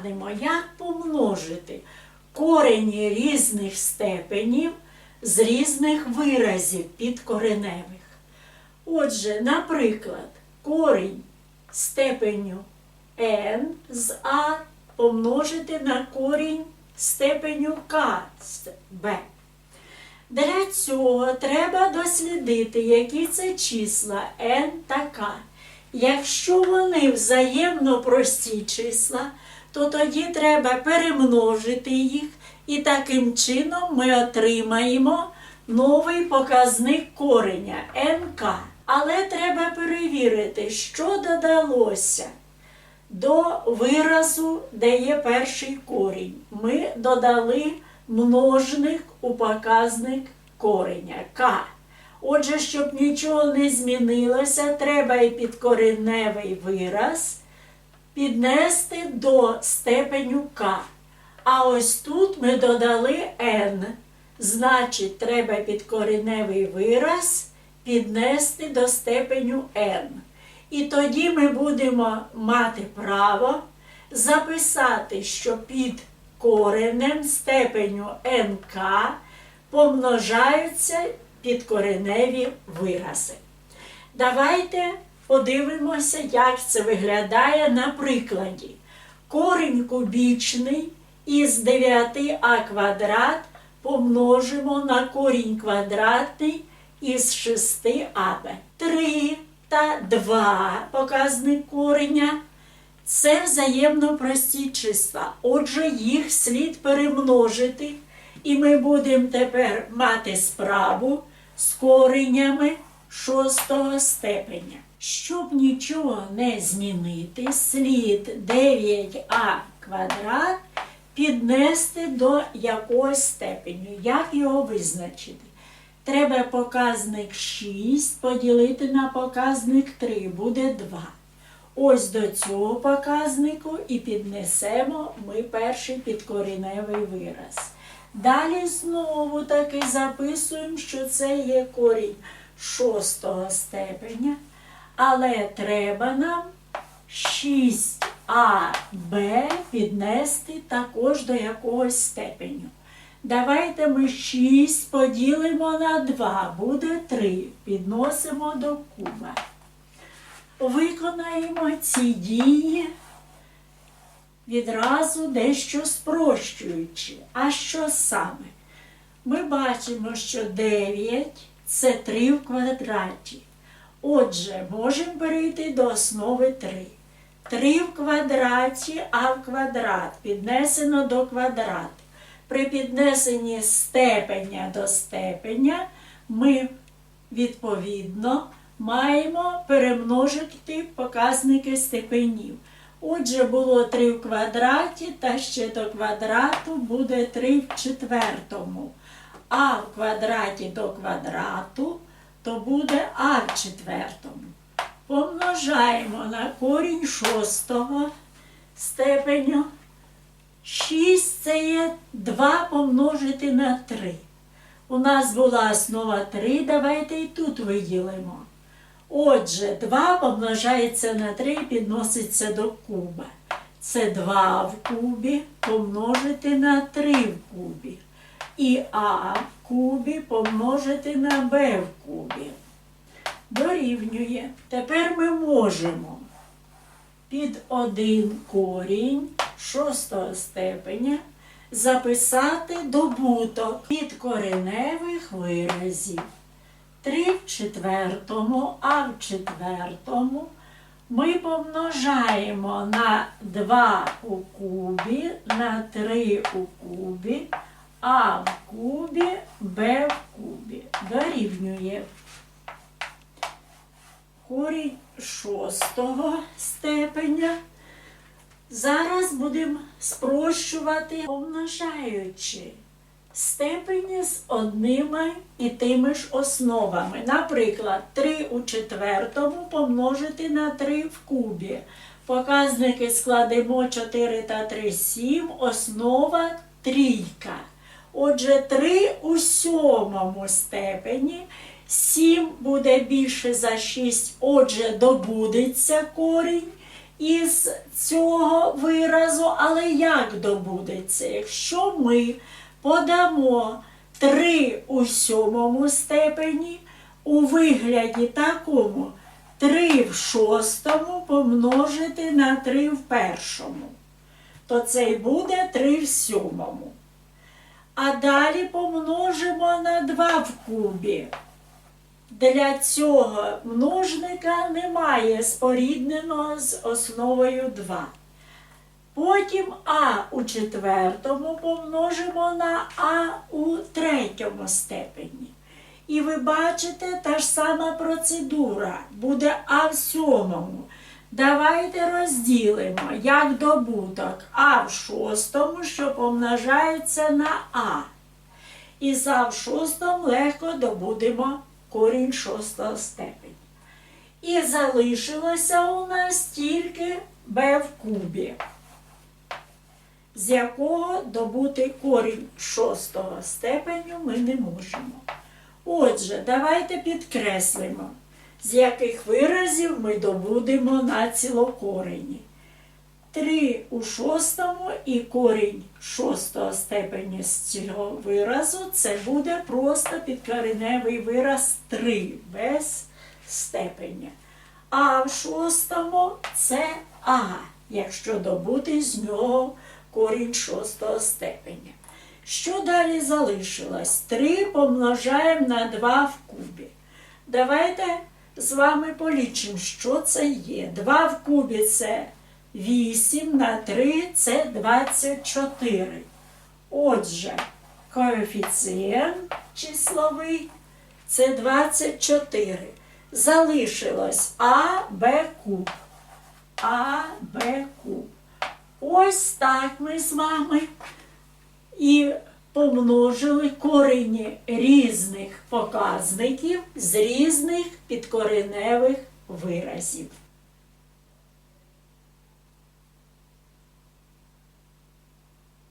розглянемо, як помножити корені різних степенів з різних виразів підкореневих. Отже, наприклад, корінь степеню n з А помножити на корінь степеню К з Б. Для цього треба дослідити, які це числа n та k. Якщо вони взаємно прості числа, то тоді треба перемножити їх, і таким чином ми отримаємо новий показник кореня nk. Але треба перевірити, що додалося до виразу, де є перший корінь. Ми додали множник у показник кореня k. Отже, щоб нічого не змінилося, треба і підкореневий вираз піднести до степеню k. А ось тут ми додали n. Значить, треба підкореневий вираз піднести до степеню n. І тоді ми будемо мати право записати, що під коренем степеню nk помножаються підкореневі вирази. Давайте подивимося, як це виглядає на прикладі. Корінь кубічний із 9а квадрат помножимо на корінь квадратний із 6аб. 3 та 2 показник кореня це взаємно прості числа. Отже, їх слід перемножити, і ми будемо тепер мати справу з коренями шостого степеня. Щоб нічого не змінити, слід 9а квадрат піднести до якогось степеню. Як його визначити? Треба показник 6 поділити на показник 3, буде 2. Ось до цього показнику і піднесемо ми перший підкореневий вираз. Далі знову таки записуємо, що це є корінь шостого степеня, але треба нам 6аб піднести також до якогось степеню. Давайте ми 6 поділимо на 2, буде 3. Підносимо до куба. Виконаємо ці дії відразу дещо спрощуючи. А що саме? Ми бачимо, що 9 це 3 в квадраті. Отже, можемо перейти до основи 3. 3 в квадраті, а в квадрат піднесено до квадрату. При піднесенні степеня до степеня ми відповідно маємо перемножити показники степенів. Отже, було 3 в квадраті, та ще до квадрату буде 3 в четвертому. А в квадраті до квадрату то буде а в четвертому. Помножаємо на корінь шостого степеню. 6 це є 2 помножити на 3. У нас була основа 3, давайте і тут виділимо. Отже, 2 помножається на 3 і підноситься до куба. Це 2 в кубі помножити на 3 в кубі. І А в кубі помножити на Б в кубі. Дорівнює. Тепер ми можемо під один корінь шостого степеня записати добуток підкореневих виразів. 3 в четвертому, а в четвертому ми помножаємо на 2 у кубі, на 3 у кубі, а в кубі, Б в кубі. Дорівнює корінь шостого степеня. Зараз будемо спрощувати, помножаючи степені з одними і тими ж основами. Наприклад, 3 у четвертому помножити на 3 в кубі. Показники складемо 4 та 3, 7, основа трійка. Отже, 3 у сьомому степені. 7 буде більше за 6, отже, добудеться корінь із цього виразу, але як добудеться? Якщо ми подамо 3 у сьомому степені у вигляді такому 3 в шостому помножити на 3 в першому, то це й буде 3 в сьомому. А далі помножимо на 2 в кубі. Для цього множника немає спорідненого з основою 2. Потім А у четвертому помножимо на А у третьому степені. І ви бачите, та ж сама процедура буде А в сьомому. Давайте розділимо як добуток А в шостому, що помножається на А. І за в шостому легко добудемо корінь шостого степені. І залишилося у нас тільки Б в кубі, з якого добути корінь шостого степеню ми не можемо. Отже, давайте підкреслимо, з яких виразів ми добудемо на цілокорені. 3 у шостому і корінь шостого степені з цього виразу це буде просто підкореневий вираз 3 без степеня. А в шостому це А, якщо добути з нього корінь шостого степеня. Що далі залишилось? 3 помножаємо на 2 в кубі. Давайте з вами полічимо, що це є. 2 в кубі це 8 на 3 це 24. Отже, коефіцієнт числовий це 24. Залишилось А, Б куб. А, Б куб. Ось так ми з вами і помножили корені різних показників з різних підкореневих виразів.